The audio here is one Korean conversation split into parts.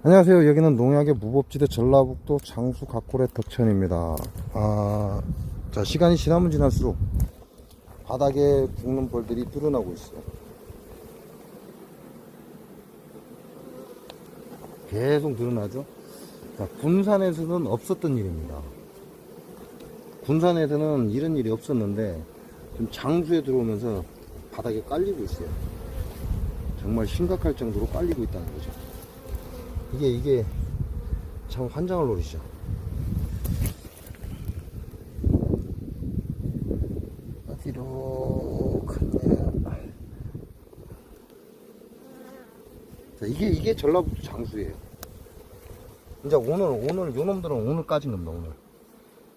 안녕하세요. 여기는 농약의 무법지대 전라북도 장수 각골의 덕천입니다. 아, 자, 시간이 지나면 지날수록 바닥에 죽는 벌들이 늘어나고 있어요. 계속 늘어나죠. 자, 군산에서는 없었던 일입니다. 군산에서는 이런 일이 없었는데, 지금 장수에 들어오면서 바닥에 깔리고 있어요. 정말 심각할 정도로 깔리고 있다는 거죠. 이게 이게 참 환장을 노리죠. 어디로 갔냐? 자, 이게 이게 전라북도 장수예요. 이제 오늘 오늘 요 놈들은 오늘 까진 겁니다. 오늘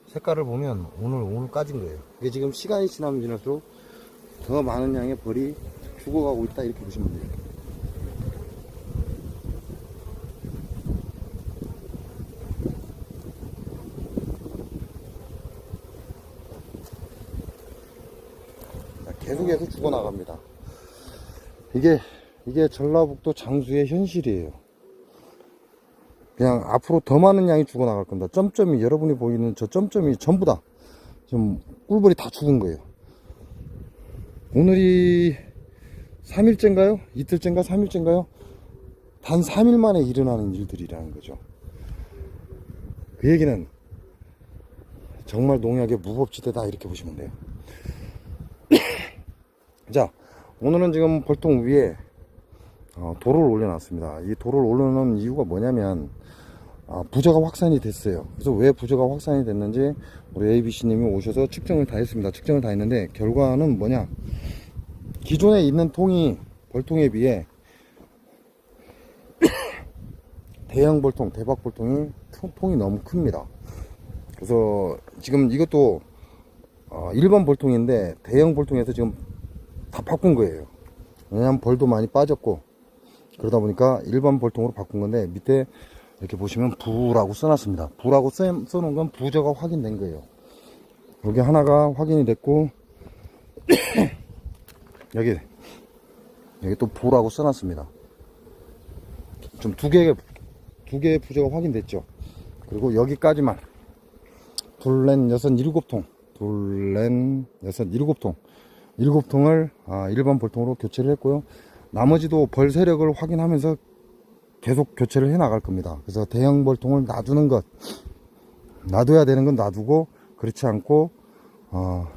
색깔을 보면 오늘 오늘 까진 거예요. 이게 지금 시간이 지나면 지날수록 더 많은 양의 벌이 죽어가고 있다 이렇게 보시면 돼요. 계속해서 죽어나갑니다. 이게, 이게 전라북도 장수의 현실이에요. 그냥 앞으로 더 많은 양이 죽어나갈 겁니다. 점점이, 여러분이 보이는 저 점점이 전부 다, 지금 꿀벌이 다 죽은 거예요. 오늘이 3일째인가요? 이틀째인가 3일째인가요? 단 3일 만에 일어나는 일들이라는 거죠. 그 얘기는 정말 농약의 무법지대다 이렇게 보시면 돼요. 자, 오늘은 지금 벌통 위에 어, 돌을 올려놨습니다. 이 돌을 올려놓은 이유가 뭐냐면 아, 부저가 확산이 됐어요. 그래서 왜 부저가 확산이 됐는지 우리 ABC님이 오셔서 측정을 다 했습니다. 측정을 다 했는데 결과는 뭐냐? 기존에 있는 통이 벌통에 비해 대형 벌통, 대박 벌통이 통- 통이 너무 큽니다. 그래서 지금 이것도 어, 일반 벌통인데 대형 벌통에서 지금 다 바꾼 거예요. 왜냐면 벌도 많이 빠졌고 그러다 보니까 일반 벌통으로 바꾼 건데 밑에 이렇게 보시면 부라고 써놨습니다. 부라고 써, 써놓은 건 부저가 확인된 거예요. 여기 하나가 확인이 됐고 여기 여기 또 부라고 써놨습니다. 좀 두 개의 두 개의 부저가 확인됐죠. 그리고 여기까지만 둘 넷 여섯 일곱 통 둘 넷 여섯 일곱 통 일곱 통을 아, 일반 벌통으로 교체를 했고요. 나머지도 벌 세력을 확인하면서 계속 교체를 해 나갈 겁니다. 그래서 대형 벌통을 놔두는 것, 놔둬야 되는 건 놔두고 그렇지 않고 어,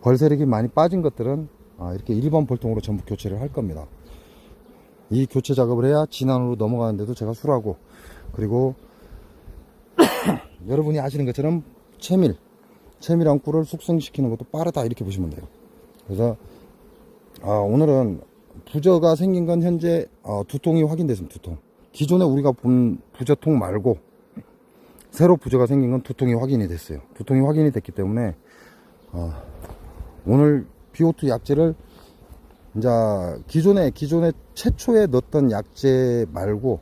벌 세력이 많이 빠진 것들은 아, 이렇게 일반 벌통으로 전부 교체를 할 겁니다. 이 교체 작업을 해야 진안으로 넘어가는데도 제가 수라고 그리고 여러분이 아시는 것처럼 채밀, 채밀한 꿀을 숙성시키는 것도 빠르다 이렇게 보시면 돼요. 그래서 아, 오늘은 부저가 생긴 건 현재 어, 두 통이 확인됐습니다. 두 통. 기존에 우리가 본 부저통 말고 새로 부저가 생긴 건 두 통이 확인이 됐어요. 두 통이 확인이 됐기 때문에 어, 오늘 비오투 약재를 이제 기존에 기존에 최초에 넣었던 약재 말고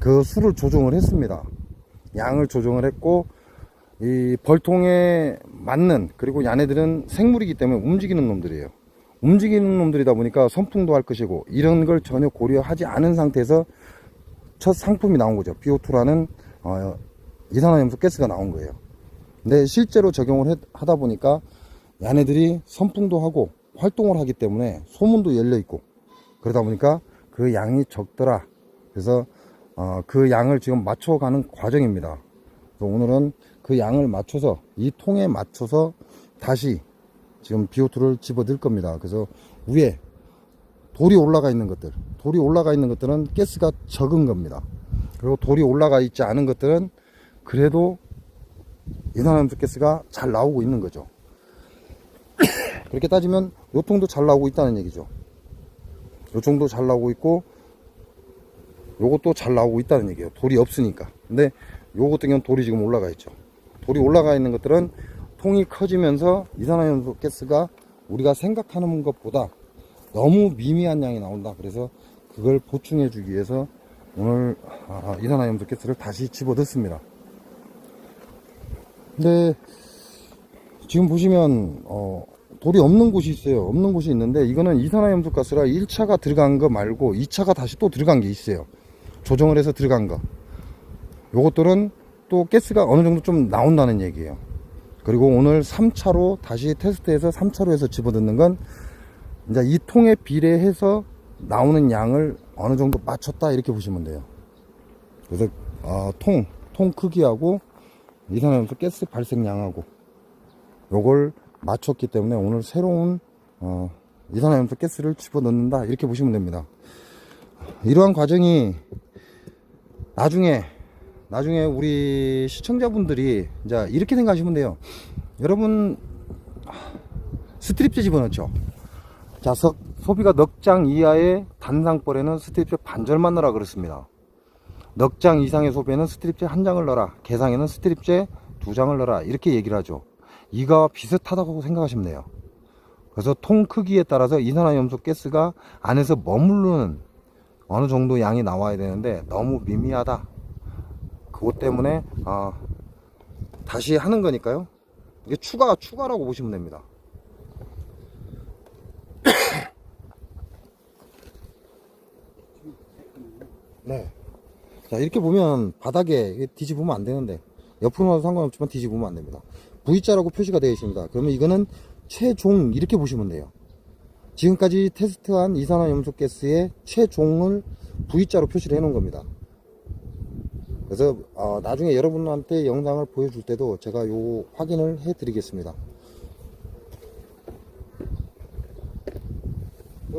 그 수를 조정을 했습니다. 양을 조정을 했고 이 벌통에 맞는 그리고 얘네들은 생물이기 때문에 움직이는 놈들이에요. 움직이는 놈들이다 보니까 선풍도 할 것이고 이런 걸 전혀 고려하지 않은 상태에서 첫 상품이 나온 거죠. 비오2라는 어, 이산화염소 가스가 나온 거예요. 근데 실제로 적용을 해- 하다 보니까 얘네들이 선풍도 하고 활동을 하기 때문에 소문도 열려 있고 그러다 보니까 그 양이 적더라. 그래서 어, 그 양을 지금 맞춰가는 과정입니다. 오늘은 그 양을 맞춰서 이 통에 맞춰서 다시 지금 비오투를 집어 넣을 겁니다. 그래서 위에 돌이 올라가 있는 것들, 돌이 올라가 있는 것들은 가스가 적은 겁니다. 그리고 돌이 올라가 있지 않은 것들은 그래도 이산화염소 가스가 잘 나오고 있는 거죠. 그렇게 따지면 요 통도 잘 나오고 있다는 얘기죠. 요 정도 잘 나오고 있고 요것도 잘 나오고 있다는 얘기예요. 돌이 없으니까. 근데 요것 같은 돌이 지금 올라가 있죠. 돌이 올라가 있는 것들은 통이 커지면서 이산화탄소 가스가 우리가 생각하는 것보다 너무 미미한 양이 나온다. 그래서 그걸 보충해 주기 위해서 오늘 아, 이산화탄소 가스를 다시 집어 넣습니다. 근데 지금 보시면 어, 돌이 없는 곳이 있어요. 없는 곳이 있는데 이거는 이산화염소 가스라 1차가 들어간 거 말고 2차가 다시 또 들어간 게 있어요. 조정을 해서 들어간 거. 요것들은 또 가스가 어느 정도 좀 나온다는 얘기예요. 그리고 오늘 3차로 다시 테스트해서 3차로에서 집어넣는 건 이제 이 통에 비례해서 나오는 양을 어느 정도 맞췄다 이렇게 보시면 돼요. 그래서 어, 통, 통 크기하고 이산화탄소 가스 발생량하고 요걸 맞췄기 때문에 오늘 새로운 어, 이산화탄소 가스를 집어넣는다 이렇게 보시면 됩니다. 이러한 과정이 나중에 나중에 우리 시청자분들이 이제 이렇게 생각하시면 돼요. 여러분 스트립제 집어넣죠. 자, 석- 소비가 넉 장 이하의 단상벌에는 스트립제 반절만 넣으라 그렇습니다. 넉 장 이상의 소비에는 스트립제 한 장을 넣어라. 개상에는 스트립제 두 장을 넣어라. 이렇게 얘기를 하죠. 이거와 비슷하다고 생각하시면 돼요. 그래서 통 크기에 따라서 이산화염소 가스가 안에서 머무르는 어느 정도 양이 나와야 되는데 너무 미미하다. 그것 때문에 아, 다시 하는 거니까요. 이게 추가 추가라고 보시면 됩니다. 네. 자 이렇게 보면 바닥에 뒤집으면 안 되는데 옆으로 놔도 상관없지만 뒤집으면 안 됩니다. V자라고 표시가 되어 있습니다. 그러면 이거는 최종 이렇게 보시면 돼요. 지금까지 테스트한 이산화염소가스의 최종을 V자로 표시를 해 놓은 겁니다. 그래서 어, 나중에 여러분한테 영상을 보여줄 때도 제가 요 확인을 해 드리겠습니다.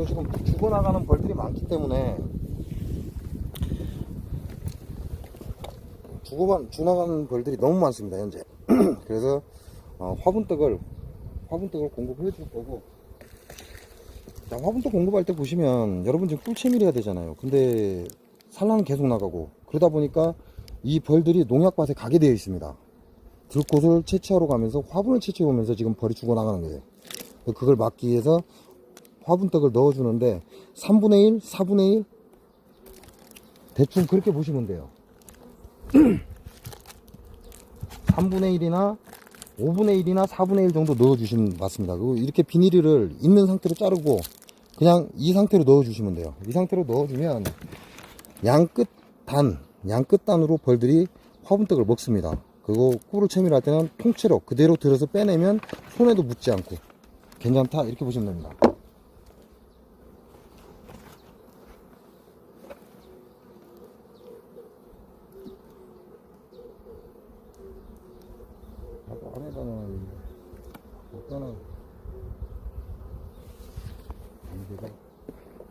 지금 죽어나가는 벌들이 많기 때문에 죽어만 죽어나가는 벌들이 너무 많습니다 현재. 그래서 어, 화분떡을 화분떡을 공급해 줄 거고 자, 화분떡 공급할 때 보시면 여러분 지금 꿀채밀해야 되잖아요. 근데 산란은 계속 나가고 그러다 보니까 이 벌들이 농약밭에 가게 되어 있습니다. 들꽃을 채취하러 가면서 화분을 채취해 오면서 지금 벌이 죽어나가는 거예요. 그걸 막기 위해서 화분떡을 넣어주는데 3분의 1, 4분의 1 대충 그렇게 보시면 돼요. 3분의 1이나 5분의 1이나 4분의 1 정도 넣어주시면 맞습니다. 그리고 이렇게 비닐을 있는 상태로 자르고 그냥 이 상태로 넣어주시면 돼요. 이 상태로 넣어주면 양 끝 단, 양끝 단으로 벌들이 화분떡을 먹습니다. 그리고 꿀을 채밀할 때는 통째로 그대로 들어서 빼내면 손에도 묻지 않고 괜찮다 이렇게 보시면 됩니다. 자꾸 안에다는 어떠나 안개가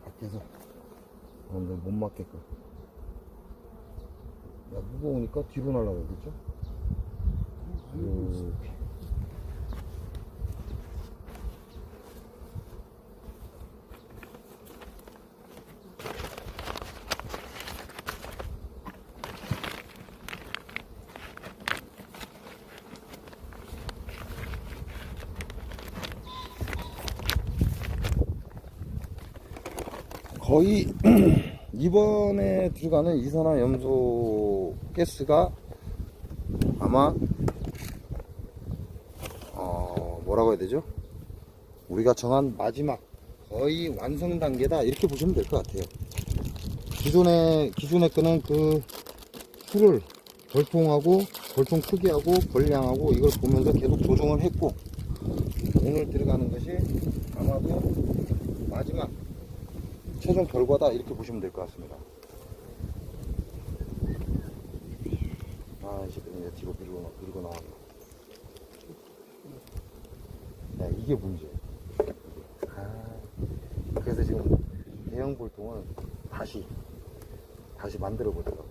밖에서 오늘 못 맞게끔 야 무거우니까 뒤로 날라가겠죠? 이렇게 거의 이번에 들어가는 이산화 염소 가스가 아마 어 뭐라고 해야 되죠? 우리가 정한 마지막 거의 완성 단계다 이렇게 보시면 될 것 같아요. 기존에 기존에 거는 그 풀을 벌통하고 벌통 크기하고 벌량하고 이걸 보면서 계속 조정을 했고 오늘 들어가는 것이 아마도 마지막 최종 결과다 이렇게 보시면 될 것 같습니다. 아 이제 이제 뒤로 밀고 나- 밀고 나와요. 야 이게 문제. 아 그래서 지금 대형 볼통을 다시 다시 만들어 보더라고.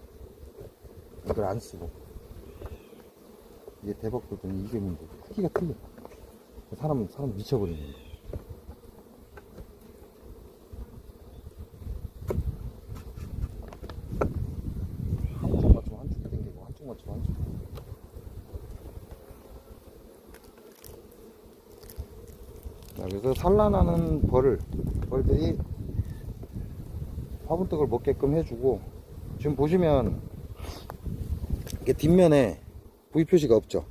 이걸 안 쓰고 이게 대박 볼통이 이게 문제. 크기가 틀려. 사람 사람 미쳐버리는 거야. 한쪽 맞추고 한쪽 당기고 한쪽 맞추고 한쪽 자, 그래서 산란하는 벌을 벌들이 화분떡을 먹게끔 해주고 지금 보시면 이게 뒷면에 V 표시가 없죠?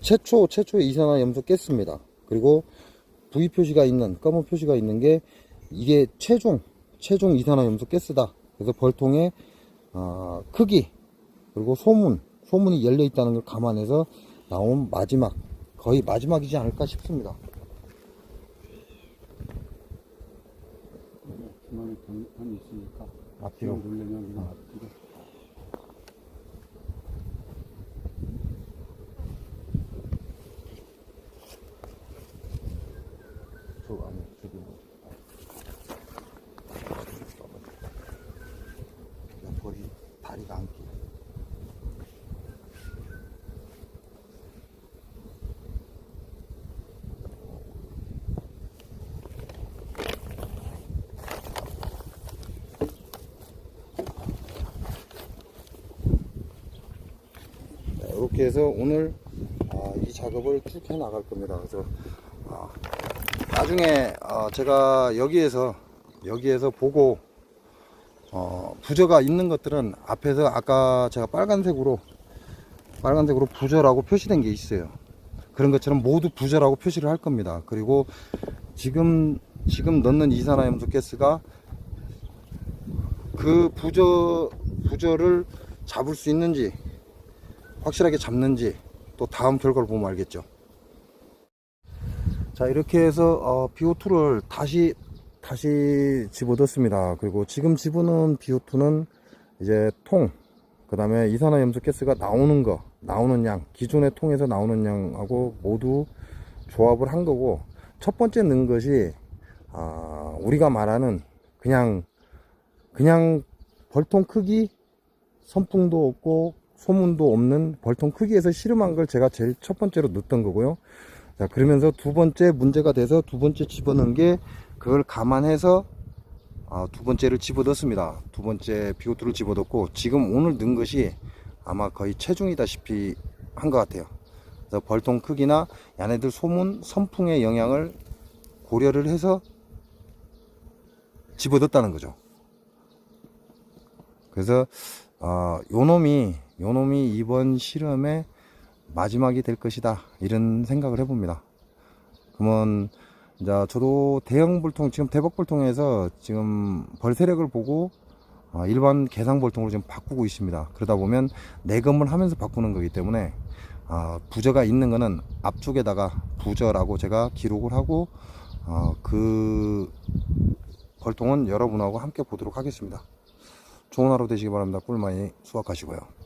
최초 최초의 이산화 염소 깼습니다. 그리고 V 표시가 있는 검은 표시가 있는 게 이게 최종 최종 이산화 염소 가스다. 그래서 벌통의 어, 크기 그리고 소문, 소문이 열려 있다는 걸 감안해서 나온 마지막, 거의 마지막이지 않을까 싶습니다. 중간에 경탄이 있으니까 앞뒤로. 놀려면 그냥 앞뒤로 저 안에 저기 벌이 다리가 안 끼. 이렇게 해서 오늘 아, 이 작업을 쭉 해 나갈 겁니다. 그래서 아, 나중에 어, 제가 여기에서 여기에서 보고 어, 부저가 있는 것들은 앞에서 아까 제가 빨간색으로 빨간색으로 부저라고 표시된 게 있어요. 그런 것처럼 모두 부저라고 표시를 할 겁니다. 그리고 지금 지금 넣는 이산화염소 가스가 그 부저 부저를 잡을 수 있는지 확실하게 잡는지 또 다음 결과를 보면 알겠죠. 자 이렇게 해서 어, BO2를 다시 다시 집어넣습니다. 그리고 지금 집어넣은 BO2는 이제 통, 그 다음에 이산화염소 가스가 나오는 거, 나오는 양, 기존의 통에서 나오는 양하고 모두 조합을 한 거고 첫 번째 넣은 것이 아, 우리가 말하는 그냥 그냥 벌통 크기 선풍도 없고 소문도 없는 벌통 크기에서 씨름한 걸 제가 제일 첫 번째로 넣었던 거고요. 자, 그러면서 두 번째 문제가 돼서 두 번째 집어넣은 게 그걸 감안해서 아, 두 번째를 집어넣습니다. 두 번째 비오투를 집어넣고 지금 오늘 넣은 것이 아마 거의 체중이다시피 한 것 같아요. 그래서 벌통 크기나 얘네들 소문, 선풍의 영향을 고려를 해서 집어넣었다는 거죠. 그래서 어, 요 놈이 요 놈이 이번 실험의 마지막이 될 것이다 이런 생각을 해봅니다. 그러면 이제 저도 대형 볼통 지금 대박 볼통에서 지금 벌 세력을 보고 어, 일반 개상 볼통으로 지금 바꾸고 있습니다. 그러다 보면 내검을 하면서 바꾸는 거기 때문에 어, 부저가 있는 거는 앞쪽에다가 부저라고 제가 기록을 하고 어, 그 벌통은 여러분하고 함께 보도록 하겠습니다. 좋은 하루 되시기 바랍니다. 꿀 많이 수확하시고요.